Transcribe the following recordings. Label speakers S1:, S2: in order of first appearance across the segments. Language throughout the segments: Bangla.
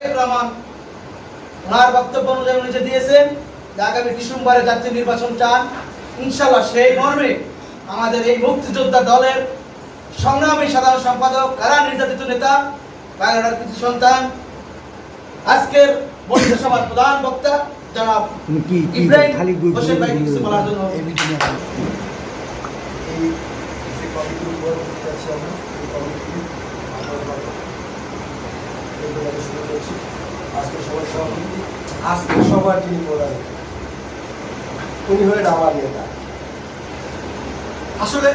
S1: রহমান ওনার বক্তব্য অনুযায়ী উনি যে দিয়েছেন যে আগামী ডিসেম্বরে জাতীয় নির্বাচন চান ইনশাল্লাহ সেই মর্মে আমাদের এই মুক্তিযোদ্ধা দলের সংগ্রামী সাধারণ সম্পাদক কারা নির্যাতিত নেতা বাংলার কৃতি সন্তান আজকের বন্ধু সভার প্রধান বক্তা জনাব ইব্রাহিম
S2: খালি
S1: হোসেন ভাই কিছু বলার জন্য
S2: এই
S3: যে কমিটির উপর বসে আমরা আজকে সবার উনি হলেন আমার নেতা আসলে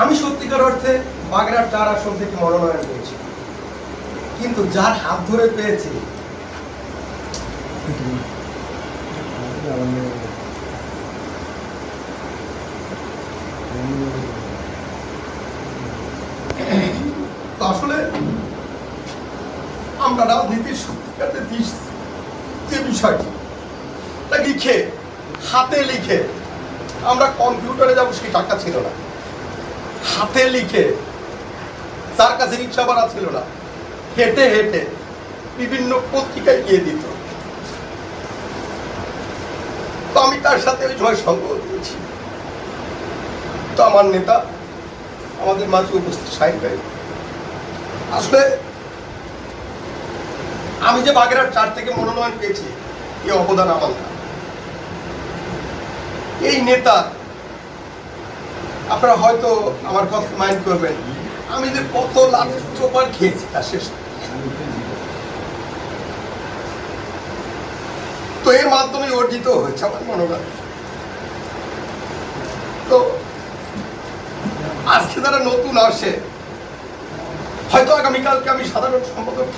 S3: আমি সত্যিকার অর্থে বাগেরহাট চার আসন থেকে মনোনয়ন পেয়েছি। কিন্তু যার হাত ধরে পেয়েছি আসলে আমরা রাজনীতির সত্যিকারে যে বিষয়টি, তা লিখে, হাতে লিখে, আমরা কম্পিউটারে যাব, সেই টাকা ছিল না। হাতে লিখে তার কাছে রিক্সা ভাড়া ছিল না, হেঁটে হেঁটে বিভিন্ন পত্রিকায় গিয়ে দিত। তো আমি তার সাথে ওই জয় সঙ্গ দিয়েছি। তো আমার নেতা, আমাদের মাঝে উপস্থিত ভাই। আসলে আমি যে বাগেরহাট চার থেকে মনোনয়ন পেয়েছি এই অবদান আমার এই নেতা, আপনারা হয়তো আমার কথা মাইন্ড করবেন, আমি যে কত লাখ চোপার খেয়েছি, তা শেষ তো এর মাধ্যমে অর্জিত হয়েছে আমার মনোনয়ন। তো আজকে যারা নতুন আসে, হয়তো আগামীকালকে আমি সাধারণ সম্পাদক।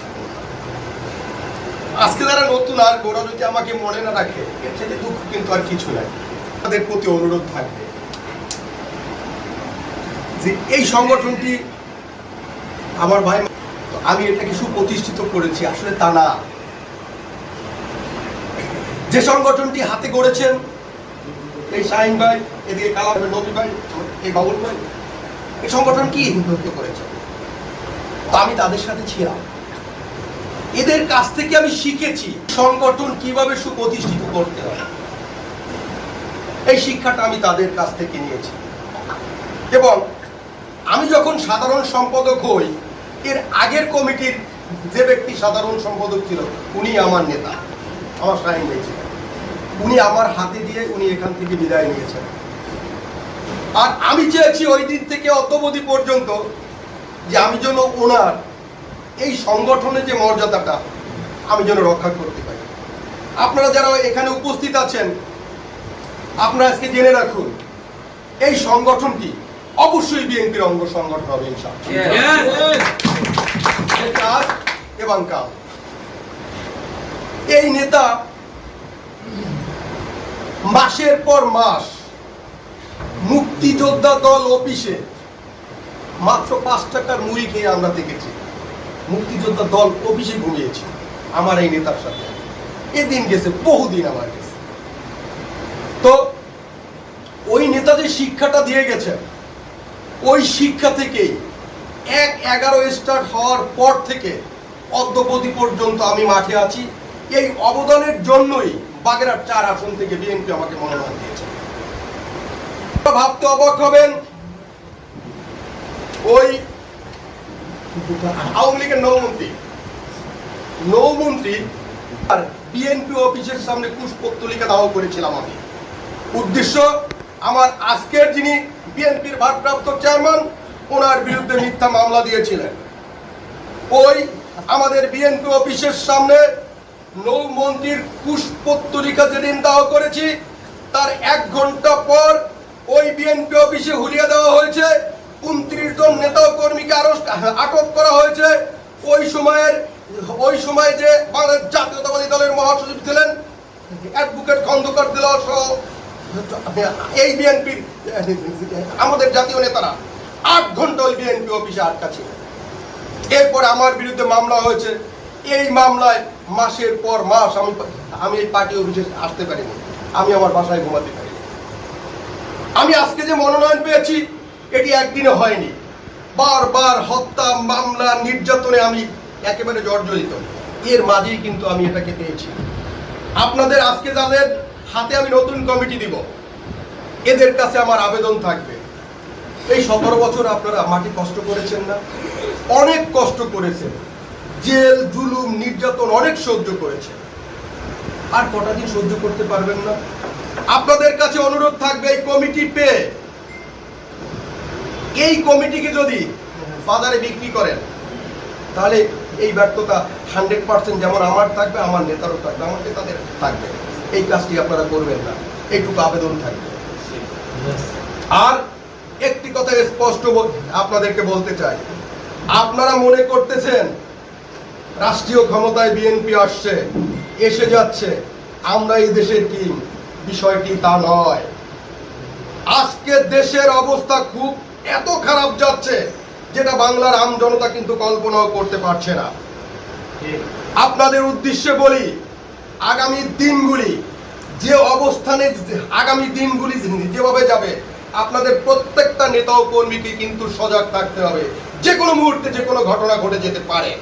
S3: আজকে যারা নতুন আর ওরা যদি আমাকে মনে না রাখে এর থেকে দুঃখ কিন্তু আর কিছু নাই। তাদের প্রতি অনুরোধ থাকবে যে এই সংগঠনটি আমার ভাই আমি এটাকে সুপ্রতিষ্ঠিত করেছি আসলে তা না। যে সংগঠনটি হাতে গড়েছেন এই শাহিন ভাই এদিকে কালাম নবী ভাই এই বাবুল ভাই এই সংগঠন কি? হিন্দুত্ব করেছে তো আমি তাদের সাথে ছিলাম। এদের কাছ থেকে আমি শিখেছি সংগঠন কীভাবে সুপ্রতিষ্ঠিত করতে হয়। এই শিক্ষাটা আমি তাদের কাছ থেকে নিয়েছি। এবং আমি যখন সাধারণ সম্পাদক হই, এর আগের কমিটির যে ব্যক্তি সাধারণ সম্পাদক ছিল, উনি আমার নেতা, আমার সাইন হয়েছিলেন উনি আমার হাতে দিয়ে উনি এখান থেকে বিদায় নিয়েছেন। আর আমি চেয়েছি ওই দিন থেকে অদ্যবধি পর্যন্ত যে আমি যেন ওনার এই সংগঠনের যে মর্যাদাটা আমি যেন রক্ষা করতে পারি। আপনারা যারা এখানে উপস্থিত আছেন আপনারা আজকে জেনে রাখুন এই সংগঠনটি অবশ্যই বিএনপির অঙ্গ সংগঠন হবে কাজ এবং কাল এই নেতা মাসের পর মাস মুক্তিযোদ্ধা দল অফিসে মাত্র পাঁচ টাকার মুড়ি খেয়ে আমরা দেখেছি। মুক্তিযোদ্ধা দল অফিসে ঘুমিয়েছি আমার এই নেতার সাথে। এদিন গেছে, বহুদিন আমার গেছে। তো ওই নেতা যে শিক্ষাটা দিয়ে গেছে ওই শিক্ষা থেকেই এক এগারো স্টার্ট হওয়ার পর থেকে অদ্যবধি পর্যন্ত আমি মাঠে আছি। এই অবদানের জন্যই বাগেরহাট চার আসন থেকে বিএনপি আমাকে মনোনয়ন দিয়েছে। ভাবতে অবাক হবেন, ওই আওয়ামী লীগের নৌমন্ত্রী নৌমন্ত্রী আর বিএনপি অফিসের সামনে পুষ্পত্তলিকা দাহ করেছিলাম আমি। উদ্দেশ্য, আমার আজকের যিনি বিএনপির ভারপ্রাপ্ত চেয়ারম্যান, ওনার বিরুদ্ধে মিথ্যা মামলা দিয়েছিলেন। ওই আমাদের বিএনপি অফিসের সামনে নৌমন্ত্রীর পুষ্পত্তলিকা যেদিন দাহ করেছি, তার এক ঘণ্টা পর ওই বিএনপি অফিসে হুলিয়া দেওয়া হয়েছে। উনত্রিশ জন নেতা ও কর্মীকে আরও আটক করা হয়েছে। ওই সময়ের ওই সময় যে বাংলাদেশ জাতীয়তাবাদী দলের মহাসচিব ছিলেন অ্যাডভোকেট খন্দকার দিল এই বিএনপির, আমাদের জাতীয় নেতারা। আট ঘণ্টা ওই বিএনপি অফিসে আটকা ছিল। এরপরে আমার বিরুদ্ধে মামলা হয়েছে। এই মামলায় মাসের পর মাস আমি আমি এই পার্টি অফিসে আসতে পারিনি। আমি আমার বাসায় ঘুমাতে পারিনি। আমি আজকে যে মনোনয়ন পেয়েছি এটি একদিনে হয়নি। বারবার হত্যা, মামলা, নির্যাতনে আমি একেবারে জর্জরিত। এর মাঝেই কিন্তু আমি এটাকে পেয়েছি। আপনাদের আজকে যাদের হাতে আমি নতুন কমিটি দিব, এদের কাছে আমার আবেদন থাকবে। এই সতেরো বছর আপনারা মাটি কষ্ট করেছেন না? অনেক কষ্ট করেছেন। জেল, জুলুম, নির্যাতন অনেক সহ্য করেছেন। আর কটা দিন সহ্য করতে পারবেন না? আপনাদের কাছে অনুরোধ থাকবে এই কমিটি পেয়ে। এই কমিটিকে যদি বাজারে বিক্রি করেন, তাহলে এই ব্যর্থতা হান্ড্রেড পার্সেন্ট যেমন আমার থাকবে, আমার নেতারও থাকবে, আমার নেতাদের থাকবে। এই কাজটি আপনারা করবেন না। এইটুকু আবেদন থাকবে। আর একটি কথা স্পষ্ট আপনাদেরকে বলতে চাই। আপনারা মনে করতেছেন রাষ্ট্রীয় ক্ষমতায় বিএনপি আসছে, এসে যাচ্ছে, আমরা এই দেশের কি বিষয়টি তা নয়। আজকে দেশের অবস্থা খুব এত খারাপ যাচ্ছে যেটা বাংলার আম জনতা কিন্তু কল্পনাও করতে পারছে না। আপনাদের উদ্দেশ্যে বলি, আগামী দিনগুলি যে অবস্থানে আগামী দিনগুলি যেভাবে যাবে, আপনাদের প্রত্যেকটা নেতা ও কর্মীকে কিন্তু সজাগ থাকতে হবে। যে কোনো মুহূর্তে যে কোনো ঘটনা ঘটে যেতে পারে।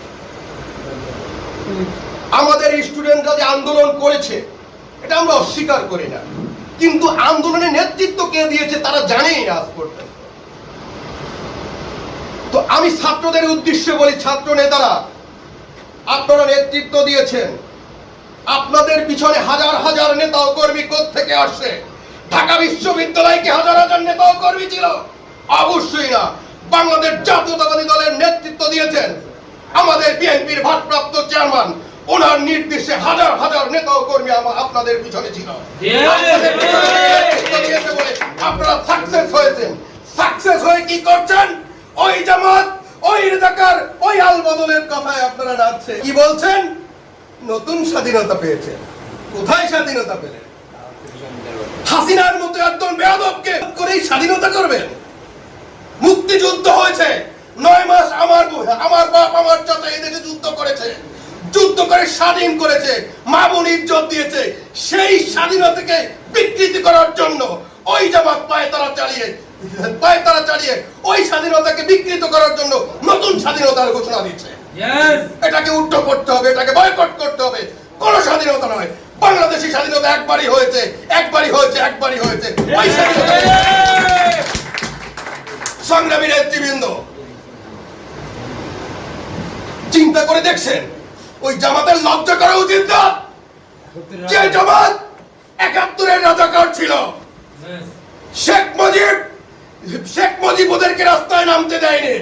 S3: আমাদের স্টুডেন্টরা যে আন্দোলন করেছে, এটা আমরা অস্বীকার করি না। কিন্তু আন্দোলনের নেতৃত্ব কে দিয়েছে তারা জানেই না আজ পর্যন্ত। তো আমি ছাত্রদের উদ্দেশ্যে বলি ছাত্র নেতারা আপনারা নেতৃত্ব দিয়েছেন। আপনাদের পিছনে হাজার হাজার নেতা ও কর্মী থেকে আসছে? ঢাকা বিশ্ববিদ্যালয়ে কি হাজার হাজার নেতা ও কর্মী ছিল? অবশ্যই না। বাংলাদেশ জাতীয়তাবাদী দলের নেতৃত্ব দিয়েছেন। আমাদের বিএনপির ভারপ্রাপ্ত চেয়ারম্যান ওনার নির্দেশে হাজার হাজার নেতা ও কর্মী আপনাদের পিছনে ছিল। আপনারা সাকসেস হয়েছেন। সাকসেস হয়ে কি করছেন? ওই জামাত, ওই রাজাকার, ওই আল বদলের কথায় আপনারা নাচছে। কি বলছেন? নতুন স্বাধীনতা পেয়েছেন। কোথায় স্বাধীনতা পেলেন? হাসিনার মতো একজন বেয়াদবকে করেই স্বাধীনতা করবেন। মুক্তিযুদ্ধ হয়েছে। নয় মাস আমার আমার বাপ, আমার চাচা এই দেশে যুদ্ধ করেছে। যুদ্ধ করে স্বাধীন করেছে। মা বোন ইজ্জত দিয়েছে। সেই স্বাধীনতাকে বিকৃতি করার জন্য ওই জামাত পায়ে তারা চালিয়ে পায়ে তারা চালিয়ে ওই স্বাধীনতাকে বিকৃত করার জন্য নতুন স্বাধীনতার ঘোষণা দিচ্ছে। এটাকে করতে হবে এটাকে বয়কট করতে হবে। কোন স্বাধীনতা নয় বাংলাদেশি স্বাধীনতা একবারই হয়েছে একবারই হয়েছে একবারই হয়েছে। ওই স্বাধীনতা সংগ্রামী নেতৃবৃন্দ চিন্তা করে দেখছেন ওই জামাতের লজ্জা করা উচিত না? যে জামাত একাত্তরের রাজাকার ছিল শেখ মুজিব শেখ মুজিব ওদেরকে রাস্তায় নামতে দেয়নি।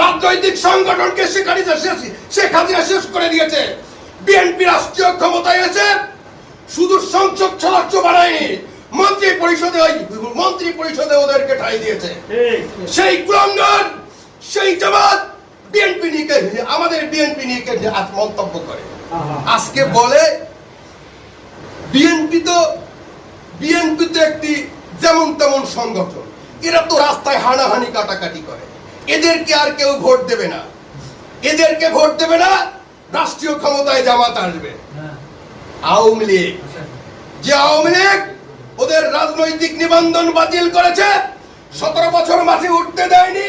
S3: রাজনৈতিক সংগঠনকে সেখানে শেষ শেখ হাসিনা শেষ করে দিয়েছে। বিএনপি রাষ্ট্রীয় ক্ষমতায় এসে শুধু সংসদ সদস্য বানায়নি মন্ত্রী পরিষদে ওই মন্ত্রী পরিষদে ওদেরকে ঠাই দিয়েছে। সেই কুলাঙ্গার সেই জামাত বিএনপি নিয়ে আমাদের বিএনপি নিয়ে কে আজ মন্তব্য করে। আজকে বলে বিএনপি তো বিএনপি তো একটি যেমন তেমন সংগঠন। এরা তো রাস্তায় হানাহানি কাটাকাটি করে। এদেরকে আর কেউ ভোট দেবে না। এদেরকে ভোট দেবে না রাষ্ট্রীয় ক্ষমতায় জামাত আসবে।
S2: হ্যাঁ।
S3: আওয়ামী লীগ। যে আওয়ামী লীগ ওদের রাজনৈতিক নিবন্ধন বাতিল করেছে সতেরো বছর মাঠে উঠতে দেয়নি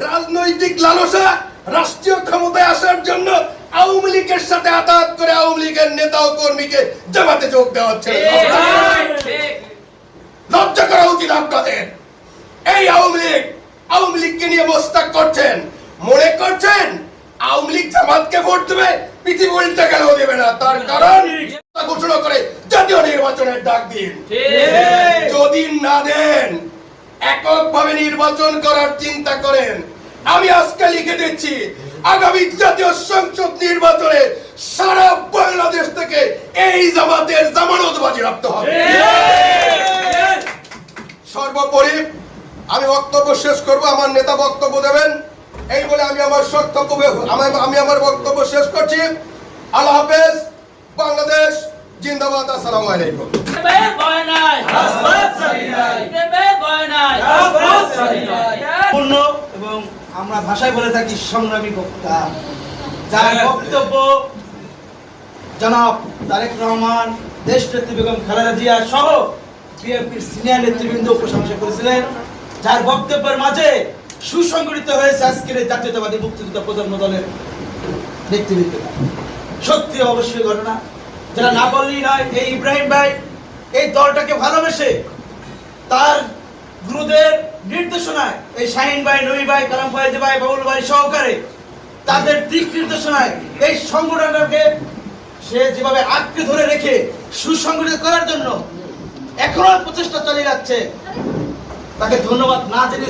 S3: রাজনৈতিক লালসা রাষ্ট্রীয় ক্ষমতায় আসার জন্য আওয়ামী লীগের সাথে আতাত করে আওয়ামী লীগের নেতা ও কর্মীকে জামাতে যোগ দেওয়া হচ্ছে। লজ্জা করা উচিত আপনাদের। এই আওয়ামী লীগ আওয়ামী লীগকে নিয়ে মোস্তাক করছেন। মনে করছেন আওয়ামী লীগ জামাতকে ভোট দেবে পৃথিবী উল্টে গেলেও দেবে না? তার কারণ ঘোষণা করে জাতীয় নির্বাচনের ডাক দিন। যদি না দেন এককভাবে নির্বাচন করার চিন্তা করেন। আমি আজকে লিখে দিচ্ছি আগামী জাতীয় সংসদ নির্বাচনে সারা বাংলাদেশ থেকে এই জামাতের জামানত বাজেয়াপ্ত হবে। সর্বোপরি আমি বক্তব্য শেষ করব আমার নেতা বক্তব্য দেবেন। এই বলে আমি আমার বক্তব্য আমি- আমি আমার বক্তব্য শেষ করছি। আল্লাহ হাফেজ বাংলাদেশ জিন্দাবাদ আসসালামু আলাইকুম।
S1: পূর্ণ এবং আমরা ভাষায় বলে থাকি সংগ্রামী বক্তা। যার বক্তব্য জনাব তারেক রহমান দেশ নেত্রী বেগম খালেদা জিয়া সহ বিএনপির সিনিয়র নেতৃবৃন্দ প্রশংসা করেছিলেন। যার বক্তব্যের মাঝে সুসংগঠিত হয়েছে আজকের জাতীয়তাবাদী মুক্তিযুদ্ধ প্রজন্ম দলের নেতৃবৃন্দ। সত্যি অবশ্যই ঘটনা যেটা না বললেই নয়, এই ইব্রাহিম ভাই এই দলটাকে ভালোবেসে তার গুরুদের নির্দেশনায়, এই শাহিন ভাই, নবী ভাই, কালাম ভাই ভাই বাবুল ভাই সহকারে তাদের দিক নির্দেশনায় এই সংগঠনটাকে সে যেভাবে আঁকড়ে ধরে রেখে সুসংগঠিত করার জন্য এখনও প্রচেষ্টা চালিয়ে যাচ্ছে তাকে ধন্যবাদ না জেনে